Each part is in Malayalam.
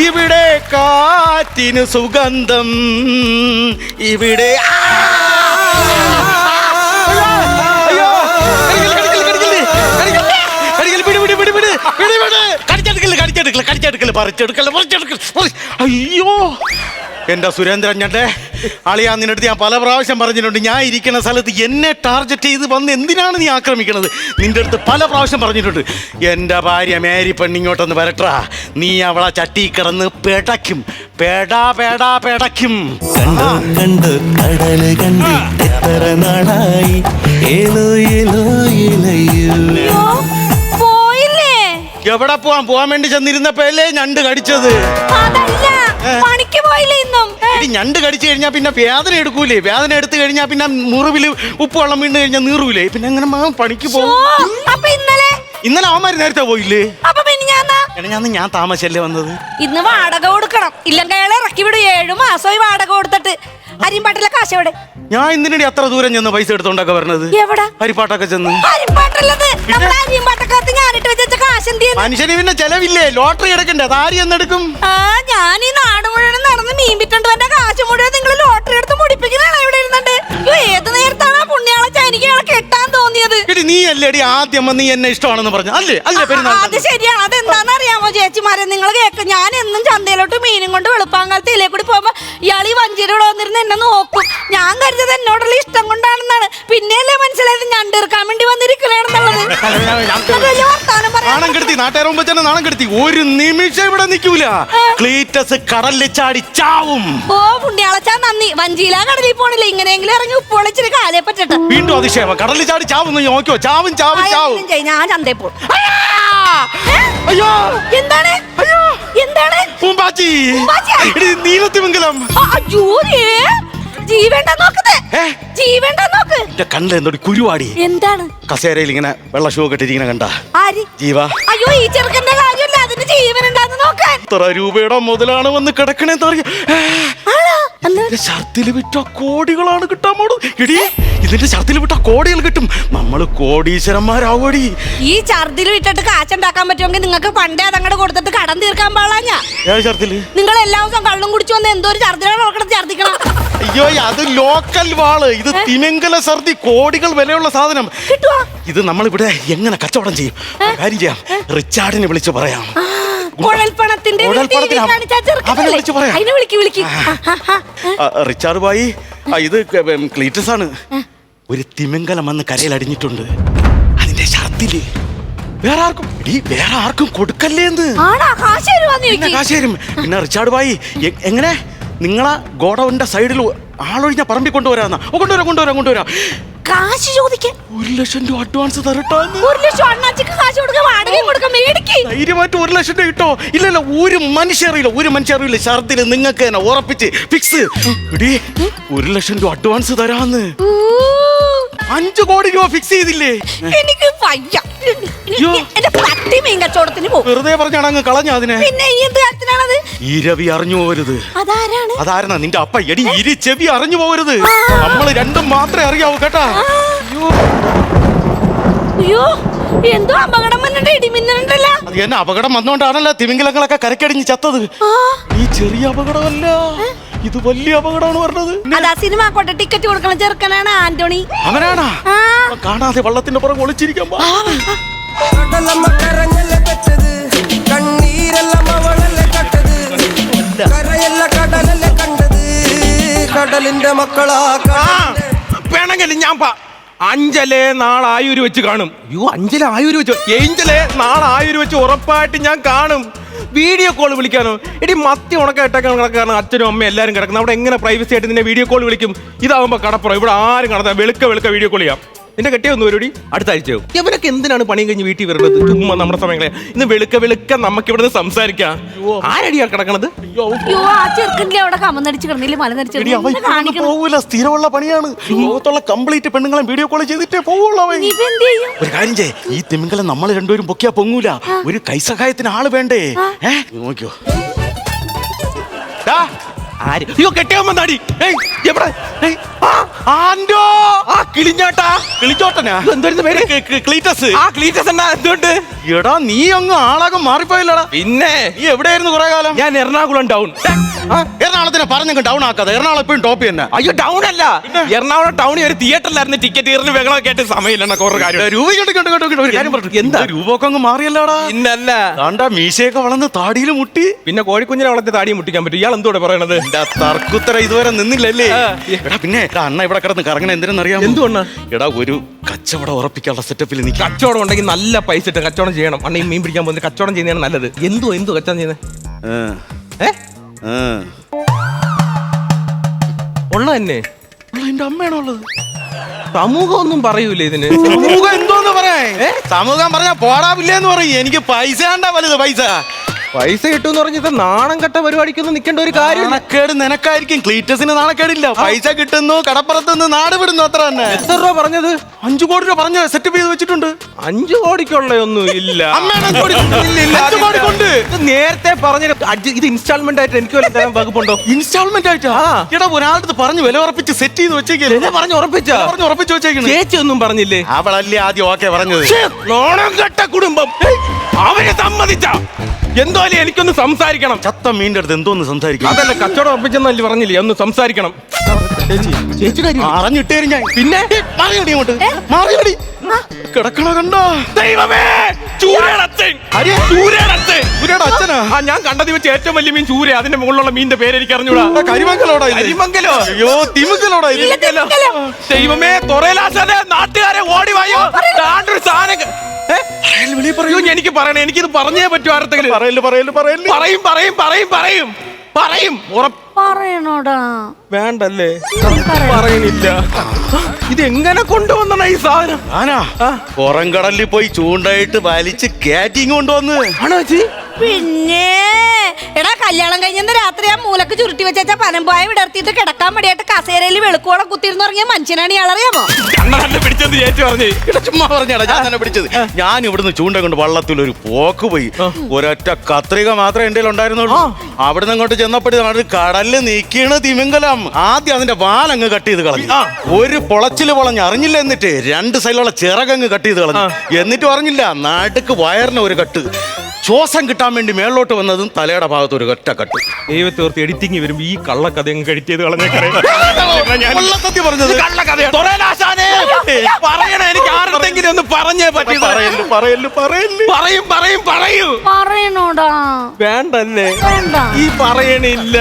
ഇവിടെ കാറ്റിന് സുഗന്ധം. ഇവിടെ. കടിച്ചെടുക്കൽ, കടിച്ചെടുക്കൽ, കടിച്ചെടുക്കൽ, പറിച്ചെടുക്കൽ, പറിച്ചെടുക്കൽ, പറി- അയ്യോ. എന്റെ സുരേന്ദ്രൻ ഞട്ടെ അളിയാ നിന്നടുത്ത് ഞാൻ പല പ്രാവശ്യം പറഞ്ഞിട്ടുണ്ട് ഞാൻ ഇരിക്കുന്ന സ്ഥലത്ത് എന്നെ ടാർഗറ്റ് ചെയ്ത് വന്ന് എന്തിനാണ് നീ ആക്രമിക്കുന്നത് നിന്റെ അടുത്ത് പല പ്രാവശ്യം പറഞ്ഞിട്ടുണ്ട് എന്റെ ഭാര്യ മേരി പെണ്ണിങ്ങോട്ടൊന്ന് വരട്ടാ നീ അവളെ ചട്ടി കിടന്ന് പെടയ്ക്കും പേടാ പേടാ പേടയ്ക്കും. കണ്ടു കണ്ടു കടൽ കണ്ടു എത്ര നാളായി? ഏലോ ഏലോ ഏലയോ. അയ്യോ, പോയില്ലേ? എവിടെ പോവാൻ പോവാൻ വേണ്ടി ചെന്നിരുന്നപ്പോഴല്ലേ ഞണ്ട് കടിച്ചത്? അതല്ല. പണിക്ക് പോയില്ലേ ഇന്നും? ഇടി ഞണ്ട് കടിച്ചു കഴിഞ്ഞാൽ പിന്നെ വേദന എടുക്കൂലേ? വേദന എടുത്തു കഴിഞ്ഞാൽ പിന്നെ മുറിവിൽ ഉപ്പ് വെള്ളം വീണ് കഴിഞ്ഞാൽ നീറൂലേ? പിന്നെ അങ്ങനെ മാം പണിക്ക് പോകും അപ്പൊ ഇന്നലെ ഇന്നലെ അവന്മാര് നേരത്തെ പോയില്ലേ? അപ്പൊ പിന്നെ ഞാൻ ഞാൻ ഞാൻ താമസല്ലേ വന്നത്? ഇന്ന് വാടക കൊടുക്കണം. ഇല്ലെങ്കിൽ അയാളെ ഇറക്കി വിടും. ഏഴു മാസമായി വാടക കൊടുത്തിട്ട്. അരിമ്പാട്ടിലെ കാശ് എവിടെ? ഞാൻ എന്തിനടി അത്ര ദൂരം ചെന്ന് പൈസ എടുത്തോണ്ടൊക്കെ വരണത്? എവിടെ? ഹരിപ്പാട്ടൊക്കെ ചെന്ന്. മനുഷ്യന് പിന്നെ ചെലവില്ലേ? ലോട്ടറി എടുക്കണ്ടേ? അതാരി എന്നെടുക്കും ഞാൻ ഈ നാട് മുഴുവൻ നടന്ന് മീൻ വിറ്റണ്ട് കാശ് മുഴുവൻ നിങ്ങൾ ലോട്ടറി എടുത്ത് മുടിപ്പിക്കുന്നതാണ് ഇവിടെ ഇരുന്നുണ്ട്? ഏത് നേരത്താണ് പുണ്യാളെ പുണ്യാളച്ച കെട്ടാൻ തോന്നിയത്? നീ അല്ലേടി ആദ്യം നീ എന്നെ ഇഷ്ടമാണെന്ന് പറഞ്ഞു അല്ലേ? അല്ലേ ആ, അത് പെരുന്നാൾ ശരിയാണ്. അതെന്താണെന്ന് അറിയാമോ ചേച്ചിമാരെ? നിങ്ങൾ കേക്ക് ഞാൻ എന്നും ചന്തയിലോട്ട് മീനും കൊണ്ട് വെളുപ്പാങ്കാലത്ത് ഇതിലേ കൂടി പോകുമ്പോ ഇയാൾ ഈ വഞ്ചിയുടെ വന്നിരുന്ന് എന്നെ നോക്കും. ഞാൻ കരുതത് എന്നോടുള്ള ഇഷ്ടം കൊണ്ടാണെന്നാണ്. പിന്നെയല്ലേ മനസ്സിലായത്? ഞണ്ടിറക്കാൻ വേണ്ടി നാണം കെടുത്തി നാണം കെടുത്തി. ഒരു നിമിഷം ഇവിടെ നിൽക്കൂല. ക്ലീറ്റസ് കടലിൽ ചാടി ചാവും. ഓ പുണ്യാളച്ചാ നന്ദി. വഞ്ചിയിലാ കടലിൽ പോണില്ല? ഇങ്ങനെയെങ്കിലും ഇറങ്ങി ഉപ്പോളിച്ചിരി കാലേ പറ്റട്ടെ. വീണ്ടും അതിശയം കടലിൽ ചാടി ചാവും നോക്കിയോ? ചാവും ചാവും ചാവും. ഞാൻ ചന്തയിൽ പോകും അയ്യോ! എന്താണ്? എന്താണ്? പൂമ്പാച്ചി. നീലത്തിമംഗലം. ജീവേണ്ട നോക്കത്തെ ഏ? ജീവേണ്ട നോക്ക്. കണ്ണിൽ എന്തോടി കുരുവാടി. എന്താണ്? കസേരയിൽ ഇങ്ങനെ വെള്ള ഷൂ കെട്ടിരിക്കണ കണ്ട. ജീവ. അയ്യോ ഈ ചെറുക്കന്റെ കാര്യമല്ല. അതിന്റെ ജീവൻ ഉണ്ടാന്ന് നോക്കാൻ. എത്ര രൂപയുടെ മുതലാണ് വന്ന് കിടക്കണേന്ന് അറിയാം? ഷർത്തിൽ വിറ്റ കോടികളാണ് കിട്ടാൻ പോടും എടി ഇതിന്റെ ഛർദിൽ വിട്ട കോടികൾ കിട്ടും. നമ്മൾ കോടീശ്വരന്മാരാവടി. ഈ ഛർദിൽ വിട്ടിട്ട് കാച്ചുണ്ടാക്കാൻ പറ്റുമെങ്കിൽ നിങ്ങൾക്ക് പണ്ടേ അതങ്ങോട്ട് കൊടുത്തിട്ട് കടം തീർക്കാൻ പാടില്ല നിങ്ങൾ എല്ലാ ദിവസവും കള്ളും കുടിച്ചു വന്ന് എന്തോ ഒരു ഛർദിലാണ് ഛർദിക്കണം. അയ്യോ അത് ലോക്കൽ വാൾ. ഇത് തിമിംഗല സർദി കോടികൾ വിലയുള്ള സാധനം. ഇത് നമ്മളിവിടെ എങ്ങനെ കച്ചവടം ചെയ്യും? കാര്യം ചെയ്യാം. റിച്ചാർഡിനെ വിളിച്ചു പറയാം. റിച്ചാർഡ് ബായി ആ, ഇത് ക്ലീറ്റസ് ആണ് ഒരു തിമിംഗലം വന്ന് കരയിൽ അടിഞ്ഞിട്ടുണ്ട്. അതിന്റെ ഷർത്തിൽ വേറെ ആർക്കും എടീ, വേറെ ആർക്കും കൊടുക്കല്ലേന്ന് കാശ് പിന്നെ റിച്ചാർഡ് ബായി എങ്ങനെ? നിങ്ങളെ ഗോഡൌണിന്റെ സൈഡിൽ ആളൊഴിഞ്ഞ പറമ്പിൽ കൊണ്ടുവരാന്ന. ഓ കൊണ്ടുവരാം കൊണ്ടുവരാം കൊണ്ടുവരാം. കാശ് ചോദിക്കാൻ. ഒരു ലക്ഷം രൂപ അഡ്വാൻസ് തരട്ടോ ഒരു ലക്ഷം അണ്ണാച്ചിക്ക് കാശ് കൊടുക്കാൻ വാടകയും കൊടുക്കാൻ മേടിക്ക്. ധൈര്യമായിട്ട് ഒരു ലക്ഷം രൂപ കിട്ടോ ഇല്ലല്ല ഇല്ല ഒരു മനുഷ്യ അറിയില്ല ഒരു മനുഷ്യ അറിയില്ല. ഷർത്തിൽ നിങ്ങൾക്ക് തന്നെ ഉറപ്പിച്ച് ഫിക്സ് ഒരു ലക്ഷം രൂപ അഡ്വാൻസ് തരാന്ന്. അഞ്ചു കോടി രൂപ ഫിക്സ് ചെയ്തില്ലേ? എനിക്ക് വയ്യ. എന്റെ പട്ടി മീൻ കച്ചവടത്തിന് പോകും. വെറുതെ പറഞ്ഞാണ് അങ്ങ് കളഞ്ഞ അതിനെ. പിന്നെ ഈ എന്ത് കാര്യത്തിനാണത്? ഈ രവി അറിഞ്ഞു പോകരുത്. അതാരാണ്? അതാരണ? നിന്റെ അപ്പ എടി ഇരി ചെവി അറിഞ്ഞു പോകരുത്. നമ്മൾ രണ്ടും മാത്രമേ അറിയാവൂ കേട്ടാ? അയ്യോ. എന്തോ അപകടം വന്നിട്ട് ഇടിമിന്നലുണ്ടല്ല അത് എന്നെ അപകടം വന്നോണ്ടാണല്ലോ തിമിംഗലങ്ങളൊക്കെ കരക്കടിഞ്ഞ് ചത്തത്. ഈ ചെറിയ അപകടമല്ല. ഇത് വലിയ അപകടമാണ് പറഞ്ഞത്. അതാ സിനിമ കൊട്ട ടിക്കറ്റ് കൊടുക്കണ ചെറുക്കനാണ് ആന്റണി. അവനാണോ? ആ. കാണാതെ വള്ളത്തിന്റെ പുറകെ ഒളിച്ചിരിക്കാൻ പാ. കടലമ്മ കരഞ്ഞല്ല പെട്ടത് കണ്ണീരെല്ലാം അവളല്ലേ കട്ടത്? കരയല്ല കടലല്ല കണ്ടത്? കടലിന്റെ മക്കളാ ആ, കടലിന്റെ വേണമെങ്കിൽ ഞാൻ പാ അഞ്ചലെ നാളെ ആയൂര് വെച്ച് കാണും. അയ്യോ അഞ്ചലെ ആയൂര് വെച്ച്? ഏഞ്ചലേ നാളെ ആയൂര് വെച്ച് ഉറപ്പായിട്ട് ഞാൻ കാണും. വീഡിയോ കോൾ വിളിക്കാനോ? എടി മത്തി ഉണക്കായിട്ടൊക്കെ കാരണം അച്ഛനും അമ്മയും എല്ലാവരും കിടക്കുന്നത് അവിടെ എങ്ങനെ പ്രൈവസി ആയിട്ട് നിന്നെ വീഡിയോ കോൾ വിളിക്കും? ഇതാകുമ്പോൾ കടപ്പുറം. ഇവിടെ ആരും കടത്താം വെളുക്ക വെളുക്ക വീഡിയോ കോൾ ചെയ്യാം. നിന്റെ കെട്ടിയ ഒന്ന് വരൂടി. അടുത്ത ആഴ്ചയോ. ഇവരൊക്കെ എന്തിനാണ് പണിയും കഴിഞ്ഞ് വീട്ടിൽ വരുന്നത്? ചുമ്മാ നമ്മുടെ സമയങ്ങളെ. ഇന്ന് വെളുക്ക വെളുക്ക നമുക്ക് ഇവിടെ സംസാരിക്കാം. ആരടിയാ കിടക്കണത്? അയ്യോ, ആ ചെറുക്കനിലെ അവിടെ കമന്നടിച്ച് കിടന്നില്ല മലനടിച്ച് കാണിക്കണം. പോവൂല സ്ഥിരമുള്ള പണിയാണ്. ലോകത്തുള്ള കംപ്ലീറ്റ് പെണ്ണുങ്ങളെ വീഡിയോ കോൾ ചെയ്തിട്ടേ പോവുള്ളൂ അവൻ. ഇനിയിപ്പോ എന്ത് ചെയ്യും? ഒരു കാര്യം ചെയ്യ്. ഈ തിമിംഗലം നമ്മൾ രണ്ടുപേരും പൊക്കിയാ പൊങ്ങൂല. ഒരു കൈസഹായത്തിന് ആൾ വേണ്ടേ? ഏ? നോക്കിയോ ആര്? അയ്യോ കെട്ടിയാൻ വന്നാടി എവിടെ? ആ, ആൻഡോ ആ കിളിഞ്ഞാട്ടാ. കിളിച്ചോട്ടനാ എന്തായിരുന്നു പേര്? ക്ലീറ്റസ്. ആ ക്ലീറ്റസ് എന്നാ എന്തുകൊണ്ട് എടാ നീ അങ്ങ് ആളാകെ മാറിപ്പോയില്ലടാ. പിന്നെ നീ എവിടെയായിരുന്നു കുറെ കാലം? ഞാൻ എറണാകുളം ഡൗൺ എറണാകുളത്തിനെ പറഞ്ഞു ഡൗൺ ആക്കാതെ. എറണാകുളം എപ്പോഴും ടോപ്പ് തന്നെ. അയ്യോ ഡൗൺ അല്ല. എറണാകുളം ടൗണിൽ ഒരു തിയേറ്ററിലായിരുന്നു ടിക്കറ്റ് ഈറിന് വെള്ളം കേട്ട് സമയമില്ല കുറെ കാര്യം രൂപ എന്താ? രൂപമൊക്കെ അങ്ങ് മാറിയല്ലടാ. ഇന്നല്ല. താണ്ടാ മീശയൊക്കെ വളർന്ന് താടിയിൽ മുട്ടി. പിന്നെ കോഴിക്കുഞ്ഞിനെ വളർത്തി താടിയിൽ മുട്ടിക്കാൻ പറ്റും. ഇയാൾ എന്തോടെ പറയണത്? തർക്കുത്തര ഇതുവരെ നിന്നില്ലല്ലേ. എടാ പിന്നെ അണ്ണ ഇവിടെ കിടന്ന് കറങ്ങണ എന്തിനെന്നറിയാം എന്തുകൊണ്ടാ? എടാ ഒരു കച്ചവടം ഉറപ്പിക്കാനുള്ള സെറ്റപ്പിൽ നീ കച്ചവടം ഉണ്ടെങ്കിൽ നല്ല പൈസ ഇട്ട് കച്ചവടം ചെയ്യണം. അണ്ണ ഈ മീൻ പിടിക്കാൻ പോകുന്നത് കച്ചവടം ചെയ്യുന്നതാണ് നല്ലത്. എന്തോ എന്തോ കച്ചവടം ചെയ്യുന്നത്? ഏ? ഉള്ള തന്നെ എന്റെ അമ്മയാണോ ഉള്ളത്? സമൂഹം ഒന്നും പറയൂലേ ഇതിന്? സമൂഹം എന്തോന്ന് പറയാ സമൂഹം പറഞ്ഞാ പോടാവില്ലേന്ന് പറയും. എനിക്ക് പൈസ കണ്ടാ വലുത് പൈസ. പൈസ കിട്ടും എന്ന് പറഞ്ഞത് നാണം കെട്ട പരിപാടിക്കൊന്നും നിൽക്കേണ്ട ഒരു കാര്യം നാണക്കേട് നിനക്കായിരിക്കും. ക്ലീറ്റസിന് നാണക്കേടില്ല പൈസ കിട്ടുന്നു കടപ്പുറത്ത് നിന്ന് നാട് വിടുന്നു അത്ര തന്നെ. എത്ര രൂപ പറഞ്ഞത്? അഞ്ചു കോടി രൂപ പറഞ്ഞ സെറ്റപ്പ് ചെയ്ത് വെച്ചിട്ടുണ്ട്. അഞ്ചു കോടിക്കുള്ള ഒന്നും ഇല്ല. അമ്മയാണ് അഞ്ച് കോടി കൊണ്ട്. ഇല്ല, ഇല്ല, അഞ്ച് കോടി കൊണ്ട്. ഇത് നേരത്തെ പറഞ്ഞ ഇത് ഇൻസ്റ്റാൾമെന്റ് ആയിട്ട് എനിക്ക് വല്ല തരാൻ വകുപ്പുണ്ടോ? ഇൻസ്റ്റാൾമെന്റ് ആയിട്ട്? ആ. എടാ ഒരാളുടെ പറഞ്ഞു വില ഉറപ്പിച്ച് സെറ്റ് ചെയ്ത് വെച്ചേക്കല്ലേ? എന്നെ പറഞ്ഞു ഉറപ്പിച്ച? പറഞ്ഞു ഉറപ്പിച്ച് വെച്ചേക്കുന്നു ചേച്ചി ഒന്നും പറഞ്ഞില്ലേ? അവളല്ലേ ആദ്യം ഓക്കെ പറഞ്ഞത്. നാണം കെട്ട കുടുംബം. അവരെ സമ്മതിച്ച. എന്തോലെ എനിക്കൊന്ന് സംസാരിക്കണം. ചത്ത മീന്റെ അടുത്ത് എന്തോന്ന് സംസാരിക്കണം. അതല്ല കച്ചവടം ഉറപ്പിച്ചെന്നല്ലേ പറഞ്ഞില്ലേ? ഒന്ന് സംസാരിക്കണം. അറിഞ്ഞിട്ടേരും ഞാൻ. പിന്നെ? മാറിയടി അങ്ങോട്ട്. മാറിയടി. കിടക്കണ കണ്ടോ? ദൈവമേ! ചൂരടച്ചൻ? ചൂരടച്ചൻ ഇവരുടെ അച്ഛനാ? ആ ഞാൻ കണ്ടത് വെച്ച് ഏറ്റവും വലിയ മീൻ ചൂര അതിന്റെ മുകളിലുള്ള മീന്റെ പേര് എനിക്ക് അറിഞ്ഞൂടാ. കരിമങ്കലോടാ കരിമംഗലോടാ ഇത്. കരിമംഗലോ? അയ്യോ ഇല്ലല്ലോ. ദൈവമേ തൊറയിലാശാതെ നാട്ടുകാരെ ഓടി വായോ? താണ്ടൊരു സാധനം അയ്യോ എനിക്ക് പറയണേ. എനിക്കിത് പറഞ്ഞേ പറ്റൂ ആർക്കെങ്കിലും പറയൽ പറയൽ പറയൽ. പറയും പറയും പറയും പറയും. പറയും. പറയണോടാ. വേണ്ടല്ലേ? പറയണില്ല. ഇത് എങ്ങനെ കൊണ്ടുവന്ന ഈ സാധനം? ആനാ. പുറം കടലിൽ പോയി ചൂണ്ടായിട്ട് വലിച്ച് കാറ്റിങ് കൊണ്ടുവന്ന്. ആണോ ചേച്ചി? പിന്നെ എടാ കല്യാണം ആ മൂലക്ക് ചുരുട്ടി വെച്ചാ പനമ്പായ വിടർത്തിയിട്ട് കിടക്കാൻ മടിയായിട്ട് കസേരയിൽ വെളുക്കോളം കുത്തിരുന്ന് ഇറങ്ങിയ മനുഷ്യനാണ് ഇയാളറിയാമോ അറിയാമോ? പിടിച്ചെന്ന് ചേച്ചി പറഞ്ഞു. എടാ, ചുമ്മാ പറഞ്ഞാടാ ഞാൻ തന്നെ പിടിച്ചത്. ഞാൻ ഇവിടുന്ന് ചൂണ്ട കൊണ്ട് വള്ളത്തിൽ ഒരു പോക്ക് പോയി. ഒരൊറ്റ കത്രിക മാത്രമേ എന്റെ ഉണ്ടായിരുന്നുള്ളൂ അവിടുന്ന് അങ്ങോട്ട് ചെന്നപ്പോഴാണ് കടലിൽ നീക്കിയാണ് തിമിംഗലം. ആദ്യം അതിന്റെ വാലങ്ങ് കട്ട് ചെയ്ത് കളഞ്ഞു. ഒരു പൊളച്ചിൽ പൊളഞ്ഞ് അറിഞ്ഞില്ല എന്നിട്ട് രണ്ട് സൈഡിലുള്ള ചിറകങ്ങ് കട്ട് ചെയ്ത് കളഞ്ഞു. എന്നിട്ട് പറഞ്ഞില്ല നാട്ടുക്ക് വയറിന് ഒരു കട്ട്. ശ്വാസം കിട്ടാൻ വേണ്ടി മേളിലോട്ട് വന്നതും തലയുടെ ഭാഗത്ത് ഒരു ഒറ്റ കട്ട്. ദൈവത്തോർത്ത് എഡിറ്റിംഗ് വരുമ്പോ ഈ കള്ളക്കഥ അങ്ങ് കടിറ്റ് ചെയ്ത് കളഞ്ഞേക്കറേ സത്യം പറഞ്ഞത്. പറയണ എനിക്ക് ആരുടെങ്കിലും ഒന്ന് പറഞ്ഞേ പറ്റി പറയൽ പറയൽ പറയൽ പറയും. പറയും പറയൂ പറയണോടാ. വേണ്ടല്ലേ? ഈ പറയണില്ല.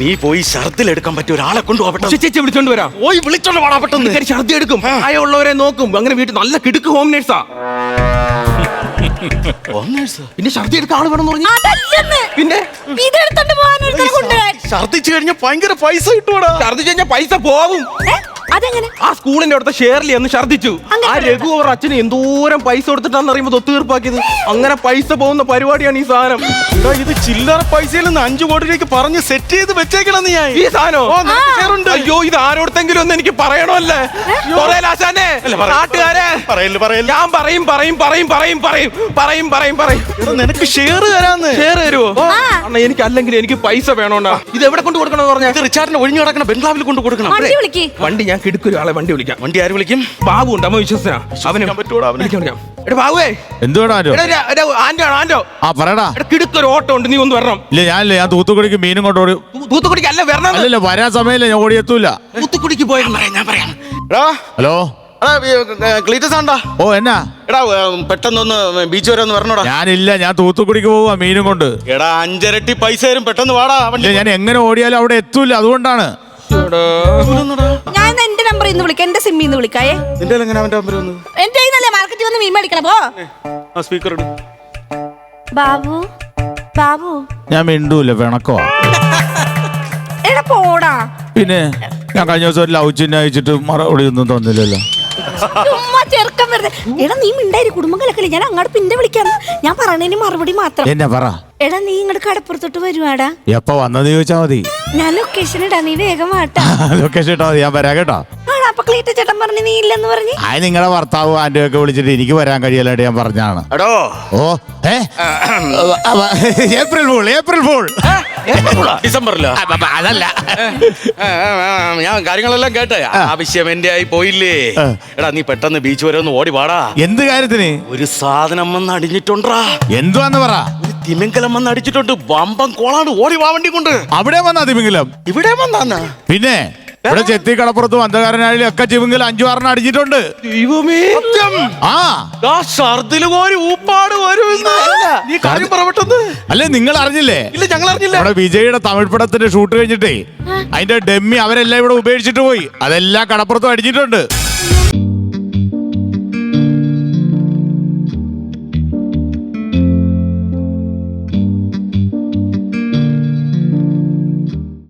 നീ പോയി ഛർദിൽ എടുക്കാൻ പറ്റിയ ഒരാളെ കൊണ്ടുപോകട്ടെ ചേച്ചി വിളിച്ചോണ്ട് വരാം. പോയി വിളിച്ചോണ്ട് വാടാ പെട്ടെന്ന്. ഛർദി എടുക്കും. ആയുള്ളവരെ നോക്കും. അങ്ങനെ വീട്ടിൽ നല്ല കിടുക്ക് ഹോം നേഴ്സാ പിന്നെ ഛർദി എടുക്കാൻ ആൾ വേണം പറഞ്ഞു. അതല്ലെന്ന്. പിന്നെ? ഇതെടുത്തോണ്ട് പോകാൻ ഒരുത്തനെ കൊണ്ടുവരാൻ. ഛർദിച്ചു കഴിഞ്ഞാൽ ഭയങ്കര പൈസ കിട്ടുവാടാ? ഛർദിച്ചു കഴിഞ്ഞാൽ പൈസ പോവും ഏ? അതെങ്ങനെ? ആ സ്കൂളിന്റെ അടുത്ത ഷെയർലി അന്ന് ഛർദിച്ചു അങ്ങനെ ആ രഘു അവർ അച്ഛന് എന്തോരം പൈസ കൊടുത്തിട്ടാന്ന് അറിയുമ്പോ ഒത്തുതീർപ്പാക്കിയത് അങ്ങനെ പൈസ പോകുന്ന പരിപാടിയാണ് ഈ സാധനം. എടാ, ഇത് ചില്ലറ പൈസയിൽ നിന്ന് അഞ്ചു കോടിയിലേക്ക് പറഞ്ഞ് സെറ്റ് ചെയ്ത് വെച്ചേക്കണം ഞാൻ. ഈ സാധനം. അയ്യോ ഇത് ആരോടത്തെങ്കിലും ഒന്ന് എനിക്ക് പറയണമല്ലേ? പറ. നാട്ടുകാരെ. ഞാൻ പറയും പറയും പറയും പറയും പറയും പറയും പറയും പറയും. നിനക്ക് ഷെയർ തരാന്ന്. ഷെയർ തരുമോ അണ്ണാ എനിക്ക് അല്ലെങ്കിൽ എനിക്ക് പൈസ വേണോണ്ടാ. ഇത് എവിടെ കൊണ്ട് കൊടുക്കണം പറഞ്ഞാ? ഇത് റിച്ചാർഡിന് ഒഴിഞ്ഞു കിടക്കണം ബംഗ്ലാവിൽ കൊണ്ട് കൊടുക്കണം. വണ്ടി ഞാൻ വണ്ടി ഞാൻ കിടക്കൊരു ആളെ വണ്ടി വിളിക്കാം. വണ്ടി ആര് വിളിക്കും? ബാബു ഉണ്ട് അമ്മ വിശ്വസനാ അവന്. അവനെ? വിളിക്കാം വിളിക്കാം. എടാ ബാബുവേ. എന്തുവേടാ ആ പറയടാ. കിടുക്കൊരു ഓട്ടോ ഉണ്ട് നീ ഒന്ന് വരണം. ഇല്ല ഞാനില്ല ഞാൻ തൂത്തുക്കുടിക്ക് മീനും കൊണ്ട് ഓടി തൂത്തുക്കുടിക്ക് അല്ല വരണം. അല്ലല്ല വരാൻ സമയമില്ല ഞാൻ ഓടിയെത്തൂല. തൂത്തുക്കുടിക്ക് പോയിരുന്നു. ഞാൻ പറയാം എടാ. ഹലോ? എടാ ക്ലീറ്റസ് ആണ്ടാ ഓ എന്നാ? എടാ ഏ, പെട്ടെന്നൊന്ന് ബീച്ച് വരെ ഒന്ന് വരണോടാ. ഞാനില്ല ഞാൻ തൂത്തുക്കുടിക്ക് പോവാ മീനും കൊണ്ട്. എടാ അഞ്ചരട്ടി പൈസ പെട്ടെന്ന് വാടാ ഞാൻ എങ്ങനെ ഓടിയാലും അവിടെ എത്തൂല അതുകൊണ്ടാണ്. ഞാൻ എന്റെ നമ്പർ ഇന്ന് വിളിക്കാം. എന്റെ സിമ്മിൽ നിന്ന് വിളിക്കായേ. നിന്റെ എങ്ങനെ അവന്റെ നമ്പർ എന്റെ കയ്യിന്നല്ലേ മാർക്കറ്റിൽ വന്ന് മീൻ മേടിക്കണം പോ. ആ സ്പീക്കർ ബാബു ബാബു. ഞാൻ മിണ്ടൂല പിണക്കോ എടാ പോടാ. പിന്നെ ഞാൻ കഴിഞ്ഞ ദിവസം ഒരു ലവ് ചിഹ്നം അയച്ചിട്ട് മറുപടി ഒന്നും തന്നില്ലല്ലോ. ചുമ്മാ ചെറുക്കം വെറുതെ. എടാ നീ മിണ്ടായി കുടുംബം കലക്കല്ലേ ഞാൻ അങ്ങോട്ട് പിന്നെ വിളിക്കാം ഞാൻ പറഞ്ഞതിന് മറുപടി മാത്രം. എന്നെ പറ. എടാ നീ ഇങ്ങോട്ട് കടപ്പുറത്തോട്ട് വരുവാടാ. എപ്പ വന്നത് ചോദിച്ചാ മതി. ഞാൻ ലൊക്കേഷൻ ഇടാ നീ വേഗം വാട്ടാ. ലൊക്കേഷൻ ഇട്ടാ മതി. ഞാൻ വരാം കേട്ടോ. ആടാ അപ്പൊ ക്ലീറ്റ ചേട്ടൻ പറഞ്ഞു നീ ഇല്ലെന്ന് പറഞ്ഞ്. ആ നിങ്ങളുടെ ഭർത്താവ് ആന്റി ഒക്കെ വിളിച്ചിട്ട് എനിക്ക് വരാൻ കഴിയല്ലായിട്ട് ഞാൻ പറഞ്ഞാണ്. എടോ. ഓ ഏപ്രിൽ ഫൂൾ ഏപ്രിൽ ഫൂൾ. ഡിസംബറിലോ അതല്ല. ആ, ആ, ആ, ഞാൻ കാര്യങ്ങളെല്ലാം കേട്ടെ. ആവശ്യം എന്റെ ആയി പോയില്ലേ? ആ. എടാ നീ പെട്ടെന്ന് ബീച്ച് വരെ ഒന്ന് ഓടി പാടാ എന്ത് കാര്യത്തിന്? ഒരു സാധനം വന്ന് അടിഞ്ഞിട്ടുണ്ടാ. എന്തുവാന്ന് പറ. ഒരു തിമിങ്കലം വന്ന് അടിച്ചിട്ടുണ്ട്. വമ്പം കോളാണ് ഓടി വാ വണ്ടി കൊണ്ട്. അവിടെ വന്നാ തിമിംഗലം. ഇവിടെ വന്നാന്ന്. പിന്നെ? ഇവിടെ ചെത്തി കടപ്പുറത്തും അന്ധകാരനാഴിലും ഒക്കെ തിമിംഗലം അഞ്ചു ആറിന് അടിച്ചിട്ടുണ്ട്. ദൈവമേ. ആ. ദാ ഷർദിൽ കോരി ഊപ്പാട് വരുമെന്ന് നീ കാര്യം പറവട്ടെന്ന് അല്ലേ നിങ്ങൾ അറിഞ്ഞില്ലേ? ഇല്ല ഞങ്ങൾ അറിഞ്ഞില്ല. നമ്മുടെ വിജയുടെ തമിഴ് പടത്തിന്റെ ഷൂട്ട് കഴിഞ്ഞിട്ടേ അതിന്റെ ഡെമ്മി അവരെല്ലാം ഇവിടെ ഉപേക്ഷിച്ചിട്ട് പോയി. അതെല്ലാം കടപ്പുറത്തും അടിച്ചിട്ടുണ്ട്.